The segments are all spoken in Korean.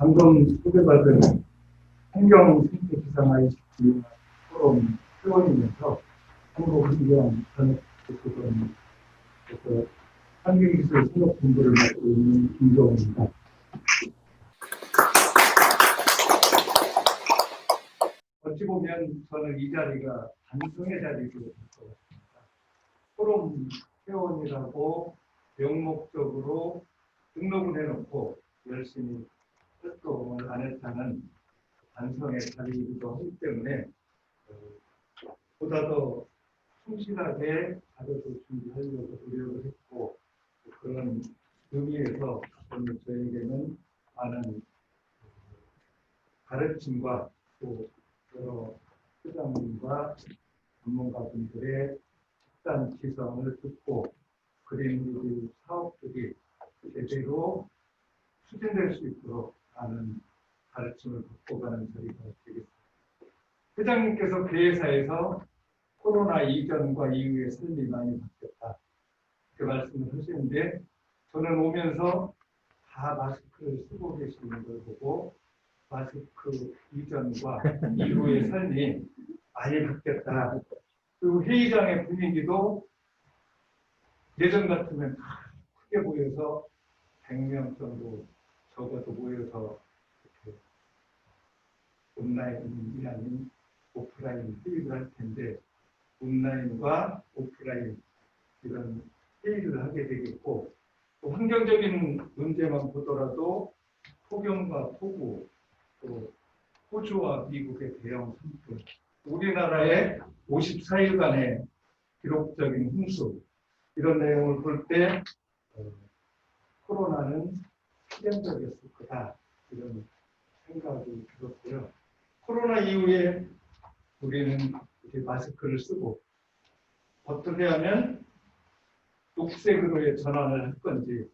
방금 소개받은 환경 생태 기상화의 기후 포럼 회원이면서 한국 환경 산업교수원 그래서 환경기술 산업 공부를 맡고 있는 김정우입니다. 어찌 보면 저는 이 자리가 단성의 자리로 될것 같습니다. 포럼 회원이라고 명목적으로 등록을 해놓고 열심히 활동을 안 했다는 반성의 자리이기도 하기 때문에 어, 보다 더 충실하게 자료도 준비하려고 노력을 했고 그런 의미에서 오늘 저에게는 많은 가르침과 또 여러 회장님과 전문가분들의 집단 지성을 듣고 그린리뷰 사업들이 제대로 추진될 수 있도록 많은 가르침을 받고 가는 자리가 되겠습니다. 회장님께서 그 회사에서 코로나 이전과 이후의 삶이 많이 바뀌었다. 그 말씀을 하시는데 저는 오면서 다 마스크를 쓰고 계시는 걸 보고 마스크 이전과 이후의 삶이 많이 바뀌었다. 그리고 회의장의 분위기도 예전 같으면 다 크게 보여서 100명 정도 적어도 모여서 이렇게 온라인이 아닌 오프라인 회의를 할 텐데 온라인과 오프라인 이런 회의를 하게 되겠고 또 환경적인 문제만 보더라도 폭염과 폭우 또 호주와 미국의 대형 산불 우리나라의 54일간의 기록적인 홍수 이런 내용을 볼때 어, 코로나는 필연적이었을 거다 이런 생각이 들었고요. 코로나 이후에 우리는 이렇게 마스크를 쓰고 어떻게 하면 녹색으로의 전환을 할 건지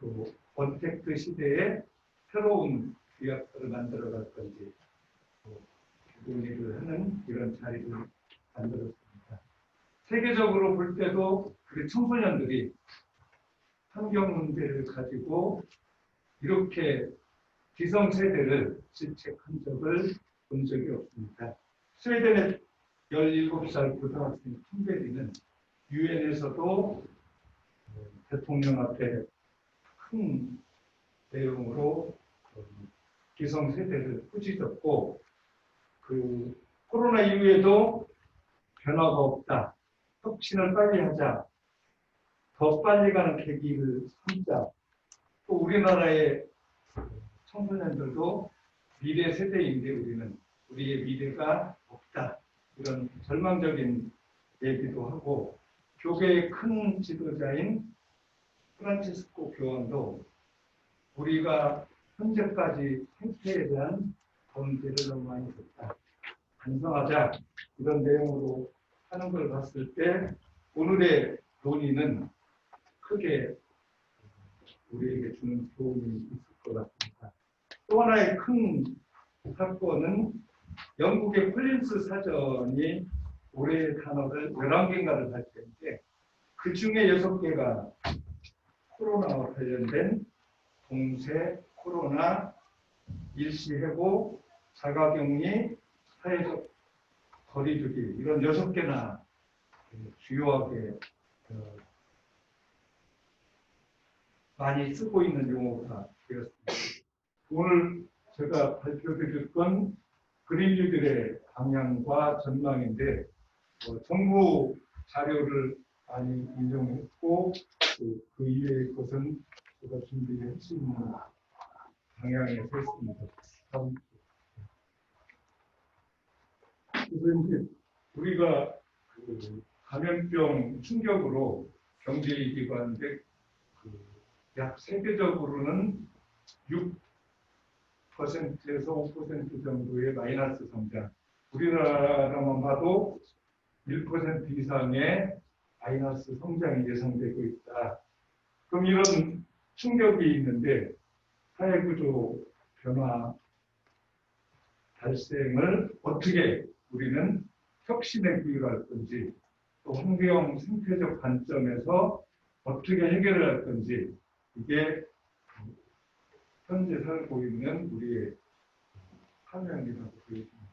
또 언택트 시대에 새로운 기업들을 만들어 갈 건지 또 논의를 하는 이런 자리를 만들었습니다. 세계적으로 볼 때도 우리 청소년들이 환경 문제를 가지고 이렇게 기성 세대를 질책한 적을 본 적이 없습니다. 스웨덴의 17살 고등학생 톰베리는 유엔에서도 대통령 앞에 큰 내용으로 기성 세대를 꾸짖었고 그 코로나 이후에도 변화가 없다. 혁신을 빨리 하자. 더 빨리 가는 계기를 삼자. 또 우리나라의 청소년들도 미래 세대인데 우리는 우리의 미래가 없다. 이런 절망적인 얘기도 하고 교계의 큰 지도자인 프란치스코 교황도 우리가 현재까지 생태에 대한 범죄를 너무 많이 했다. 반성하자. 이런 내용으로 하는 걸 봤을 때 오늘의 논의는 크게 우리에게 주는 도움이 있을 것 같습니다. 또 하나의 큰 사건은 영국의 콜린스 사전이 올해의 단어를 11개인가를 발표했는데 그 중에 6개가 코로나와 관련된 공세, 코로나, 일시해고, 자가격리, 사회적 거리두기 이런 6개나 주요하게 어, 많이 쓰고 있는 용어가 되었습니다. 오늘 제가 발표드릴 건 그린뉴딜의 방향과 전망인데 어, 정부 자료를 많이 인용했고 그, 그 이외의 것은 제가 준비할 수 있는 방향에 서 있습니다. 다음. 그래서 이제 우리가 그 감염병 충격으로 경제 위기가 하는데 그 약 세계적으로는 6%에서 5% 정도의 마이너스 성장. 우리나라만 봐도 1% 이상의 마이너스 성장이 예상되고 있다. 그럼 이런 충격이 있는데 사회구조 변화 발생을 어떻게 우리는 혁신에 기여할 건지 또 환경 생태적 관점에서 어떻게 해결을 할 건지 이게 현재 살고 있는 우리의 사명이라고 보여집니다.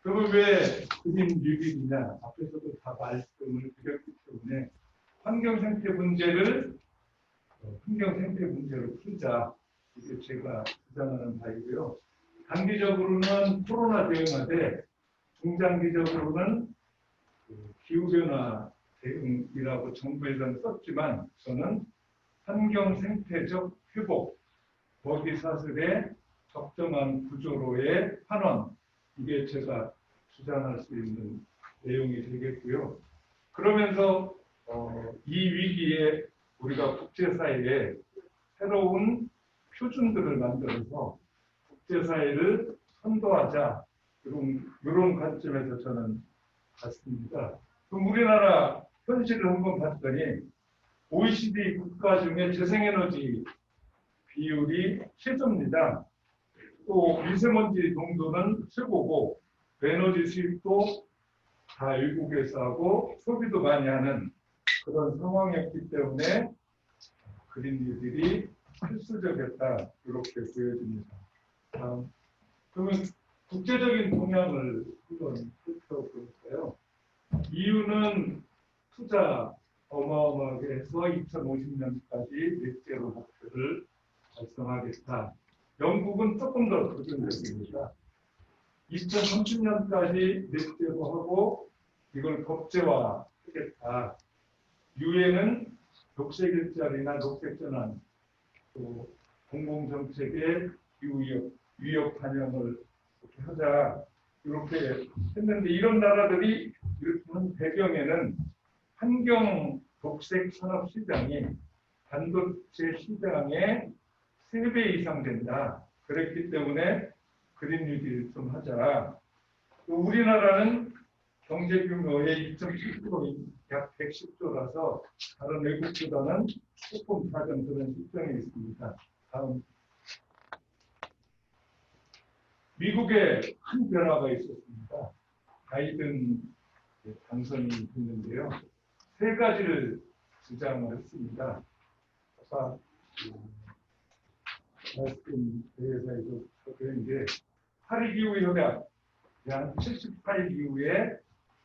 그걸 왜 그림 유기이냐 앞에서도 다 말씀을 드렸기 때문에 환경 생태 문제를 어, 환경 생태 문제로 풀자 이게 제가 주장하는 바이고요. 단기적으로는 코로나 대응하되 중장기적으로는 그 기후변화 대응이라고 정부에서는 썼지만 저는 환경 생태적 회복 거기 사슬의 적정한 구조로의 환원 이게 제가 주장할 수 있는 내용이 되겠고요. 그러면서 어, 이 위기에 우리가 국제사회에 새로운 표준들을 만들어서 국제사회를 선도하자 이런, 이런 관점에서 저는 봤습니다. 그럼 우리나라 현실을 한번 봤더니 OECD 국가 중에 재생에너지 비율이 최저입니다. 또 미세먼지 농도는 최고고 에너지 수입도 다 외국에서 하고 소비도 많이 하는 그런 상황이었기 때문에 그린뉴딜이 필수적이었다 이렇게 보여집니다. 다음 그러면 국제적인 동향을 한번 살펴볼까요? 이유는 투자 어마어마하게 해서 2050년까지 넷제로 목표를 달성하겠다. 영국은 조금 더 도전적입니다. 2030년까지 넷제로 하고 이걸 법제화하겠다. 유엔은 녹색 일자리나 녹색 전환, 또 공공정책의 위협, 위협 반영을 이렇게 하자 이렇게 했는데 이런 나라들이 이렇게 한 배경에는 환경 녹색 산업 시장이 반도체 시장의 3배 이상 된다. 그랬기 때문에 그린 뉴딜 좀 하자. 또 우리나라는 경제 규모의 2.7%, 약 110조라서 다른 외국보다는 조금 작은 그런 실정이 있습니다. 다음. 미국에 큰 변화가 있었습니다. 바이든 당선이 됐는데요. 세 가지를 주장을 했습니다. 아까 그 말씀 대회에서 그랬는데 파리 기후 협약 약 78일 이후에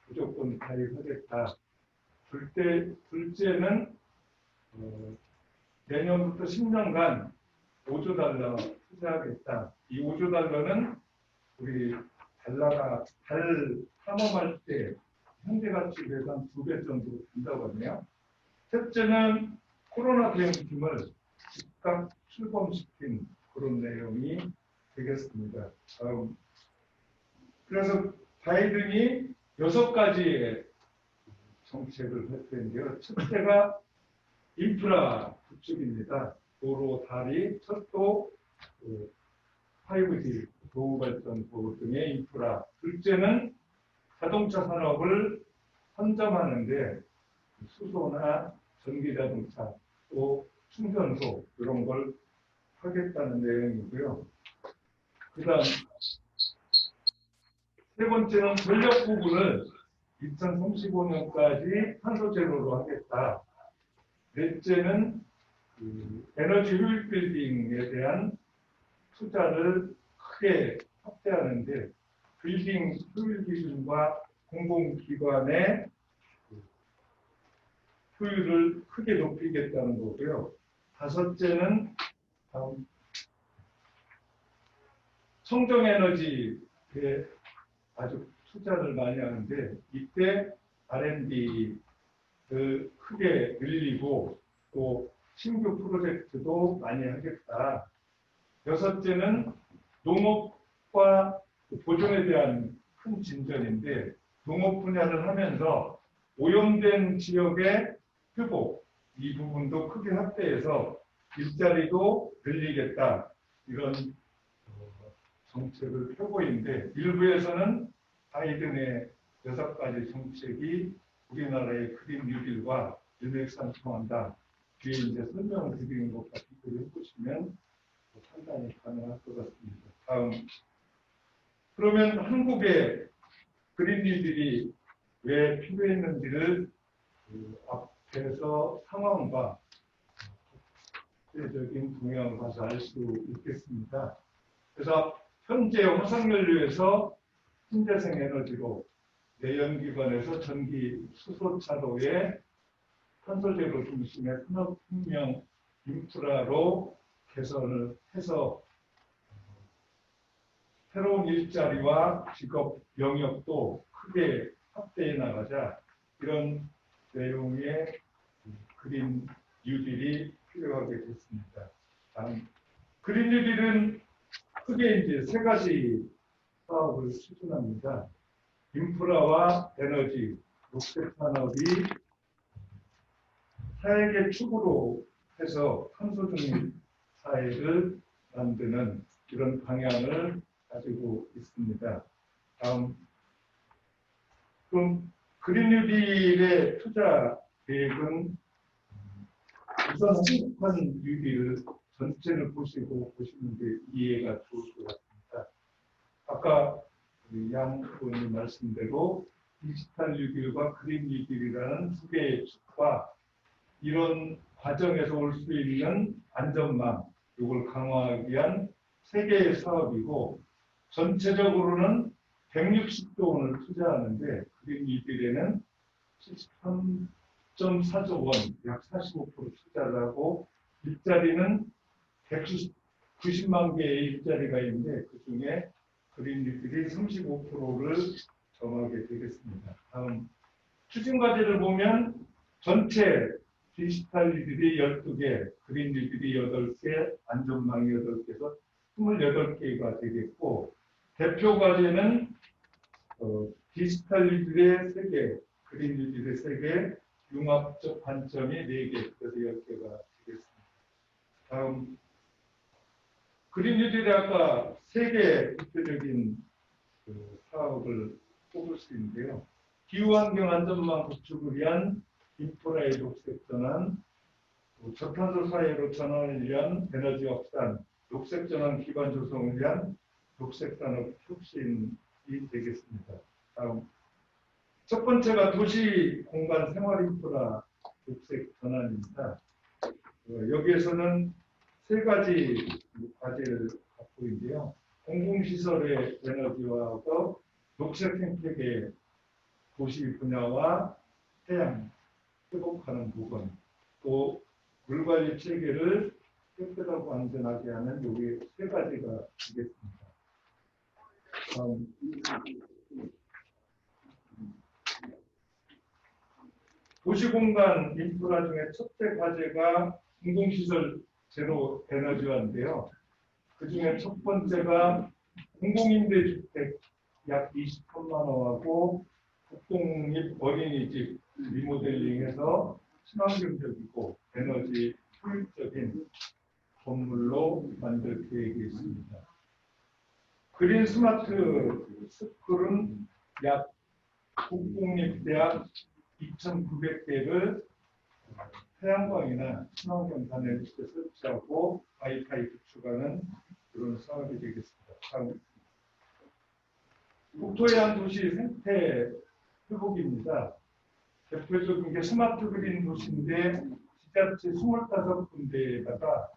무조건 가입하겠다. 둘째, 둘째는 어, 내년부터 10년간 5조 달러 투자하겠다. 이 5조 달러는 우리 달러가 달 탐험할 때 현재 가치 대상 두배 정도 된다고 하네요. 셋째는 코로나 대응팀을 즉각 출범시킨 그런 내용이 되겠습니다. 다음. 그래서 바이든이 여섯 가지의 정책을 발표했는데요. 첫째가 인프라 구축입니다. 도로, 다리, 철도, 5G, 도우발전소 등의 인프라. 둘째는 자동차 산업을 선점하는데 수소나 전기자동차, 또 충전소 이런 걸 하겠다는 내용이고요. 그 다음 세 번째는 전력 부분을 2035년까지 탄소 제로로 하겠다. 넷째는 그 에너지 효율 빌딩에 대한 투자를 크게 확대하는데 빌딩 효율 기준과 공공기관의 그 효율을 크게 높이겠다는 거고요. 다섯째는 다음 청정 에너지에 아주 투자를 많이 하는데 이때 R&D를 크게 늘리고 또 신규 프로젝트도 많이 하겠다. 여섯째는 농업과 보존에 대한 큰 진전인데 농업 분야를 하면서 오염된 지역의 회복 이 부분도 크게 확대해서 일자리도 늘리겠다 이런 어, 정책을 펴고 있는데 일부에서는 바이든의 여섯 가지 정책이 우리나라의 그린 뉴딜과 일맥상통한다. 뒤에 이제 설명을 드리는 것과 비교를 해보시면 판단이 가능할 것 같습니다. 다음. 그러면 한국의 그린 뉴딜이 왜 필요했는지를 그 앞에서 상황과 적인 동향을 봐서 알 수 있겠습니다. 그래서 현재 화석연료에서 신재생 에너지로 내연기관에서 전기 수소차로의 탄소 제로 중심의 산업혁명 인프라로 개선을 해서 새로운 일자리와 직업 영역도 크게 확대해 나가자 이런 내용의 그린 뉴딜이 필요하게 됐습니다. 다음 그린 뉴딜은 크게 이제 세 가지 사업을 추진합니다. 인프라와 에너지, 녹색 산업이 사회의 축으로 해서 탄소 중립 사회를 만드는 이런 방향을 가지고 있습니다. 다음 그럼 그린 뉴딜의 투자 계획은 우선 행복한 뉴딜을 전체를 보시고 보시는 게 이해가 좋을 것 같습니다. 아까 양 의원님 말씀대로 디지털 뉴딜과 그린 뉴딜이라는 두 개의 축과 이런 과정에서 올 수 있는 안전망 이걸 강화하기 위한 세 개의 사업이고 전체적으로는 160조 원을 투자하는데 그린 뉴딜에는 73.4조 원, 약 45% 투자를 하고 일자리는 190만 개의 일자리가 있는데 그 중에 그린 뉴딜이 35%를 점하게 되겠습니다. 다음 추진 과제를 보면 전체 디지털 뉴딜이 12개, 그린 뉴딜이 8개, 안전망이 8개에서 28개가 되겠고 대표 과제는 어, 디지털 뉴딜의 3개, 그린 뉴딜의 3개, 융합적 관점이 4개, 그래서 10개가 되겠습니다. 다음 그린 뉴딜의 아까 3개 대표적인 그 사업을 뽑을 수 있는데요. 기후환경 안전망 구축을 위한 인프라의 녹색 전환, 또 저탄소 사회로 전환을 위한 에너지 확산, 녹색 전환 기반 조성을 위한 녹색 산업 혁신이 되겠습니다. 다음 첫 번째가 도시 공간 생활 인프라 녹색 전환입니다. 어, 여기에서는 세 가지 과제를 갖고 있는데요. 공공시설의 에너지화하고 녹색 생태계 도시 분야와 해양 회복하는 부분, 또 물관리 체계를 깨끗하고 안전하게 하는 여기 세 가지가 되겠습니다. 도시공간 인프라 중에 첫째 과제가 공공시설 제로 에너지화인데요. 그 중에 첫 번째가 공공임대주택 약 23만 호하고 국공립 어린이집 리모델링해서 친환경적이고 에너지 효율적인 건물로 만들 계획이 있습니다. 그린 스마트 스쿨은 약 국공립대학 2,900개를 태양광이나 친환경 단열에 설치하고 와이파이 구축하는 그런 사업이 되겠습니다. 다음. 국토해안 도시 생태 회복입니다. 대표적인 게 스마트 그린 도시인데 지자체 25군데에다가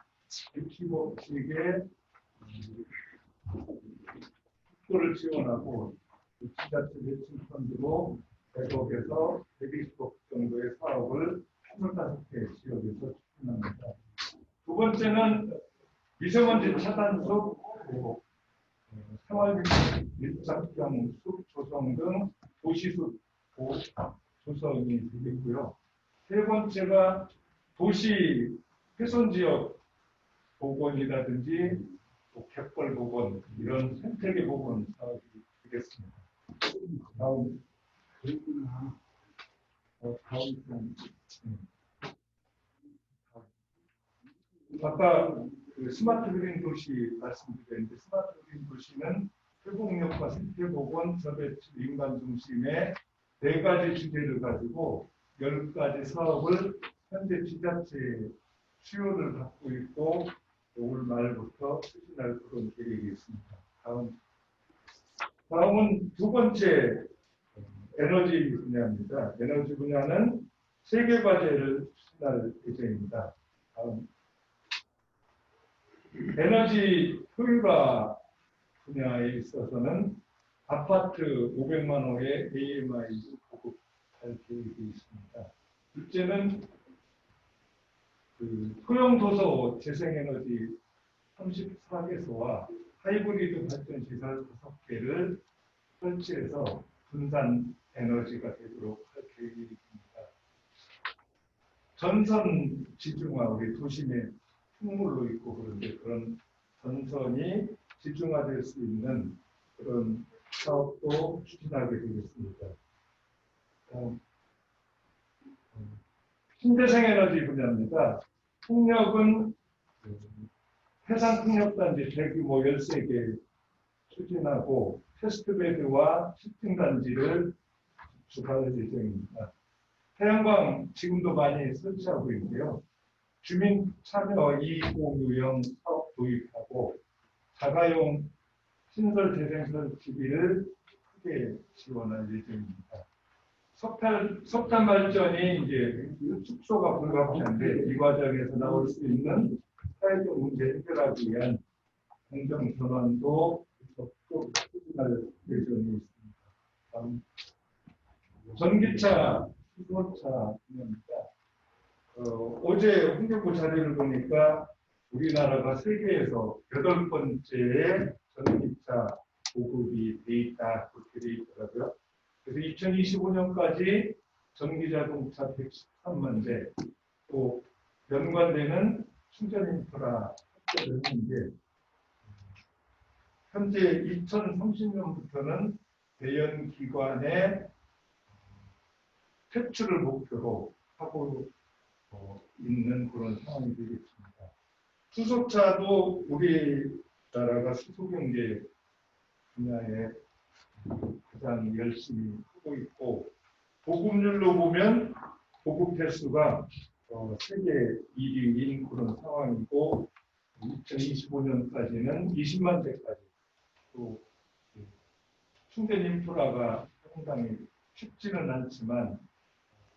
115씩의 국토를 지원하고 지자체 매칭 펀드로 100억에서 120억 정도의 사업을 25개 지역에서 추진합니다. 두 번째는 미세먼지 차단속, 그리고 어, 생활 밀착형 숲 조성 등 도시숲 조성이 되겠고요. 세 번째가 도시 훼손 지역 복원이라든지 또 갯벌 복원 이런 생태계 복원 되겠습니다. 다음 그렇구나. 어, 다음 편. 음. 아까 그 스마트 그린 도시 말씀드렸는데 스마트 그린 도시는 회복력과 생태 복원, 저배출, 인간 중심의 네 가지 주제를 가지고 열 가지 사업을 현재 지자체에 수요를 받고 있고 올 말부터 추진할 그런 계획이 있습니다. 다음 다음은 두 번째 에너지 분야입니다. 에너지 분야는 세개 과제를 추진할 예정입니다. 다음 에너지 효율화 분야에 있어서는 아파트 500만 호의 AMI 보급 할 계획이 있습니다. 둘째는 그 소형 도서 재생에너지 34개소와 하이브리드 발전 시설 5개를 설치해서 분산 에너지가 되도록 할 계획입니다. 전선 지중화 우리 도심에 풍물로 있고 그런데 그런 전선이 지중화될 수 있는 그런 사업도 추진하게 되겠습니다. 음, 신재생 에너지 분야입니다. 풍력은 음, 해상 풍력단지 대규모 13개 추진하고 테스트베드와 시팅단지를 주관할 예정입니다. 태양광 지금도 많이 설치하고 있고요. 주민 참여 이공유형 사업 도입하고 자가용 신설 재생설 시비를 크게 지원할 예정입니다. 석탄, 석탄 발전이 이제 축소가 불가피한데 이 과정에서 나올 수 있는 사회적 문제 해결하기 위한 공정 전환도 적극 추진할 예정이 있습니다. 전기차, 수소차 분야입니다. 어, 어제 환경부 자료를 보니까 우리나라가 세계에서 여덟 번째에 전기차 보급이 돼 있다 그렇게 돼 있더라고요. 그래서 2025년까지 전기 자동차 113만 대, 또 연관되는 충전 인프라 확대를 했는데 현재 2030년부터는 대형 기관의 퇴출을 목표로 하고 어, 있는 그런 상황이 되겠습니다. 수소차도 우리나라가 수소 경제 분야에 가장 열심히 하고 있고 보급률로 보면 보급 횟수가 어, 세계 1위인 그런 상황이고 2025년까지는 20만 대까지 또그 충전 인프라가 상당히 쉽지는 않지만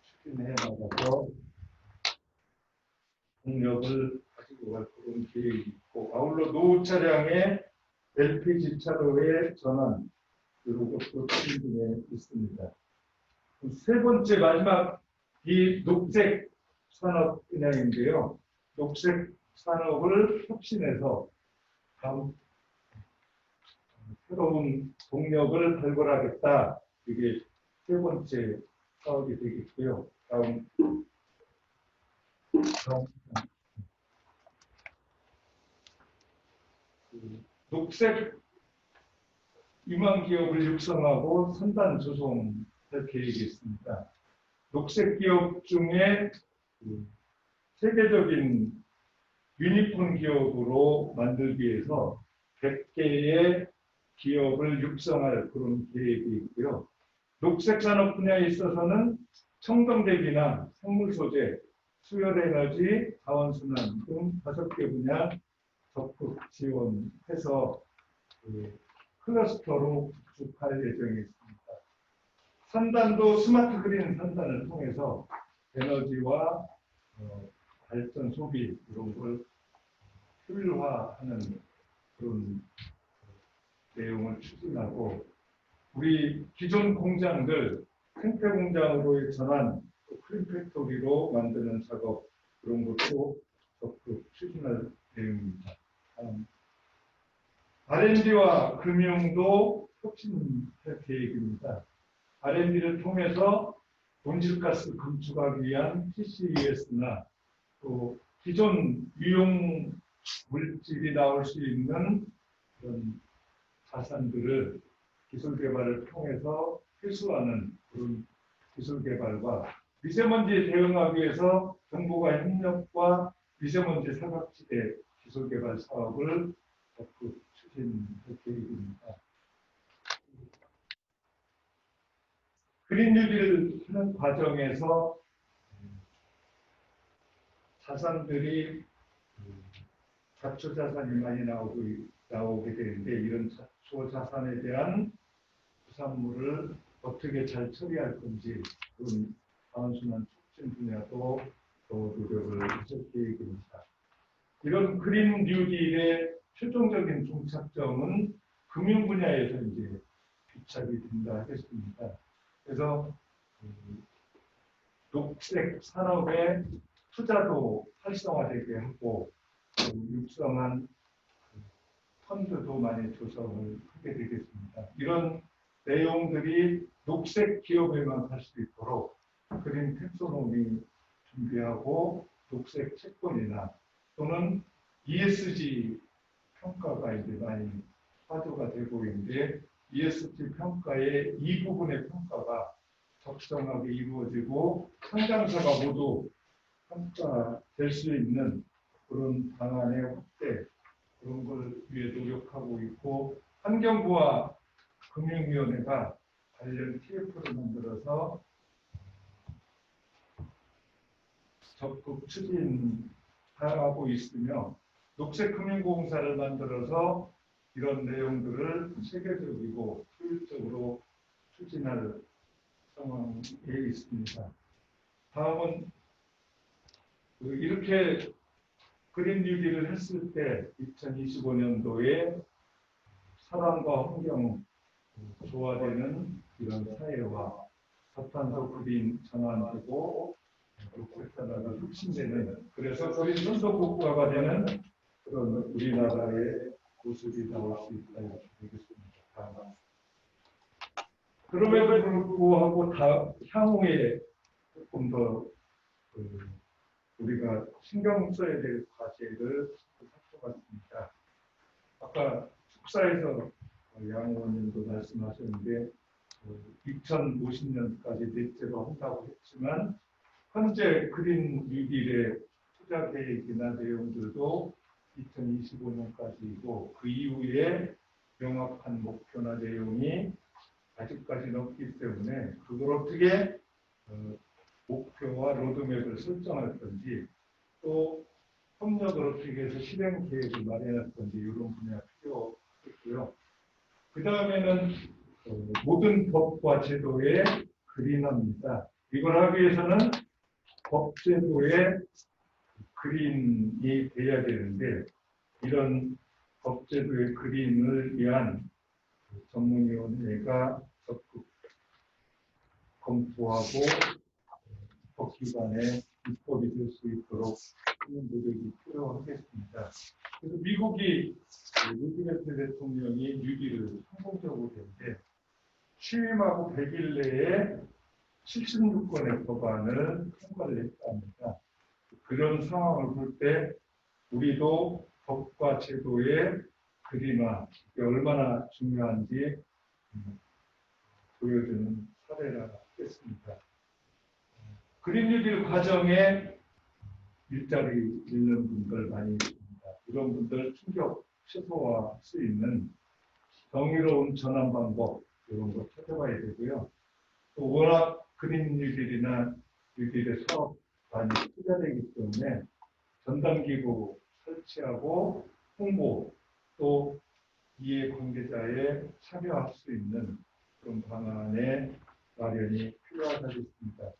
추진해 나가서 동력을 가지고 갈 그런 계획이 있고 아울러 노후 차량의 LPG 차로의 전환 추진 중에 있습니다. 세 번째 마지막 이 녹색 산업 분야인데요. 녹색 산업을 혁신해서 다음 새로운 동력을 발굴하겠다. 이게 세 번째 사업이 되겠고요. 다음, 다음 그 녹색 유망 기업을 육성하고 선단 조성할 계획이 있습니다. 녹색 기업 중에 그 세계적인 유니콘 기업으로 만들기 위해서 100개의 기업을 육성할 그런 계획이 있고요. 녹색 산업 분야에 있어서는 청동대기나 생물 소재, 수열 에너지, 자원순환 등 다섯 개 분야 적극 지원해서 그 클러스터로 구축할 예정이 있습니다. 산단도 스마트 그린 산단을 통해서 에너지와 어, 발전 소비 이런 걸 효율화하는 그런 내용을 추진하고 우리 기존 공장들 생태 공장으로의 전환, 크림 팩토리로 만드는 작업 그런 것도 적극 추진할 내용입니다. R&D와 금융도 혁신할 계획입니다. R&D를 통해서 온실가스 감축하기 위한 CCUS나 또 기존 유용 물질이 나올 수 있는 그런 자산들을 기술 개발을 통해서 회수하는 그런 기술 개발과 미세먼지에 대응하기 위해서 정부가 협력과 미세먼지 사각지대 기술 개발 사업을 적극 추진할 계획입니다. 그린 뉴딜을 하는 과정에서 자산들이 가초 자산이 많이 나오고 나오게 되는데 이런 가초 자산에 대한 부산물을 어떻게 잘 처리할 건지 그런 다운순환 촉진 분야도 더 노력을 했을 계획입니다. 이런 그린 뉴딜의 최종적인 종착점은 금융 분야에서 이제 비착이 된다 하겠습니다. 그래서 음, 녹색 산업의 투자도 활성화되게 하고 그 육성한 펀드도 많이 조성을 하게 되겠습니다. 이런 내용들이 녹색 기업에만 갈수 있도록 그린 텍소노미 준비하고 녹색 채권이나 또는 ESG 평가가 이제 많이 화두가 되고 있는데 ESG 평가의 이 부분의 평가가 적정하게 이루어지고 상장사가 모두 평가될 수 있는 그런 방안의 확대 그런 걸 위해 노력하고 있고 환경부와 금융위원회가 관련 TF를 만들어서 적극 추진하고 있으며 녹색금융공사를 만들어서 이런 내용들을 체계적이고 효율적으로 추진할 상황에 있습니다. 다음은 그 이렇게 그린 뉴딜을 했을 때 2025년도에 사람과 환경 조화되는 이런 사회와 저탄소 그린 전환되고 녹색사다가 혁신되는 그래서 그린 선도 국가가 되는 그런 우리나라의 모습이 나올 수 있다 이렇게 되겠습니다. 그럼에도 불구하고 다 향후에 조금 더 그, 우리가 신경 써야 될 과제를 살펴봤습니다. 아까 축사에서 양 의원님도 말씀하셨는데 2050년까지 넷째로 한다고 했지만 현재 그린 뉴딜의 투자 계획이나 내용들도 2025년까지이고 그 이후에 명확한 목표나 내용이 아직까지는 없기 때문에 그걸 어떻게 어, 목표와 로드맵을 설정할 건지 또 협력을 어떻게 해서 실행 계획을 마련할 건지 이런 분야 필요했고요. 그 다음에는 어, 모든 법과 제도의 그린화입니다. 이걸 하기 위해서는 법제도의 그린이 돼야 되는데 이런 법제도의 그린을 위한 전문위원회가 적극 검토하고 법기관의 입법이 될 수 있도록 하는 노력이 필요하겠습니다. 그래서 미국이 루즈벨트 대통령이 뉴딜을 성공적으로 했는데 취임하고 100일 내에 76건의 법안을 통과를 했답니다. 그런 상황을 볼 때 우리도 법과 제도의 그림화 얼마나 중요한지 음, 보여주는 사례라 하겠습니다. 그린 뉴딜 과정에 일자리 잃는 분들 많이 있습니다. 이런 분들 충격 최소화할 수 있는 정의로운 전환 방법 이런 거 찾아봐야 되고요. 또 워낙 그린 뉴딜이나 뉴딜의 사업 많이 투자되기 때문에 전담기구 설치하고 홍보 또 이해 관계자에 참여할 수 있는 그런 방안의 마련이 필요하다겠습니다.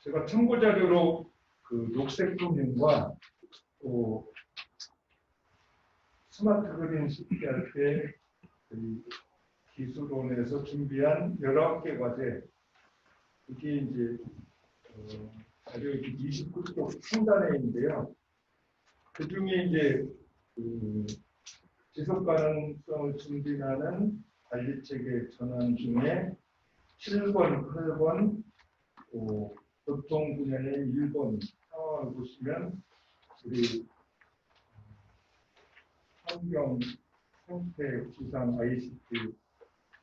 제가 참고 자료로 그 녹색 금융과 또 스마트 그린 식기할 때 기술원에서 준비한 19개 과제 이게 이제 어, 자료 29쪽 상단에 있는데요. 그 중에 이제 그 지속 가능성을 증진하는 관리 체계 전환 중에 7번, 8번, 또 교통 분야의 1번 상황을 보시면 우리 환경 생태 기상 ICT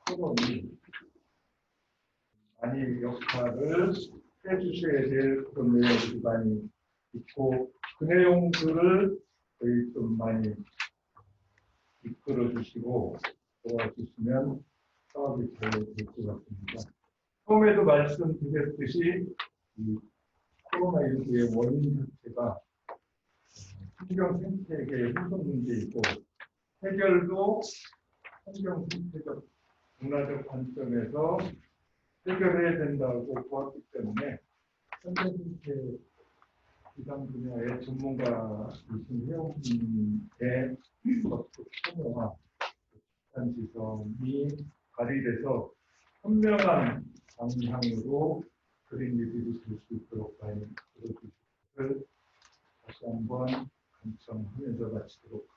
토론이 많이 역할을 해주셔야 될 그런 내용들이 많이 있고 그 내용들을 저희 좀 많이 이끌어 주시고 도와주시면 사업이 잘 될 것 같습니다. 처음에도 말씀드렸듯이 이 코로나19의 원인 자체가 환경 생태계의 훼손 문제이고 해결도 환경 생태적 문화적 관점에서 해결해야 된다고 보았기 때문에 생태 기상 분야의 전문가이신 회원님의 참여와 집단 지성이 발휘돼서 현명한 방향으로 그린 리뷰를 줄수 있도록 것을 다시 한번 간청하면서 마치도록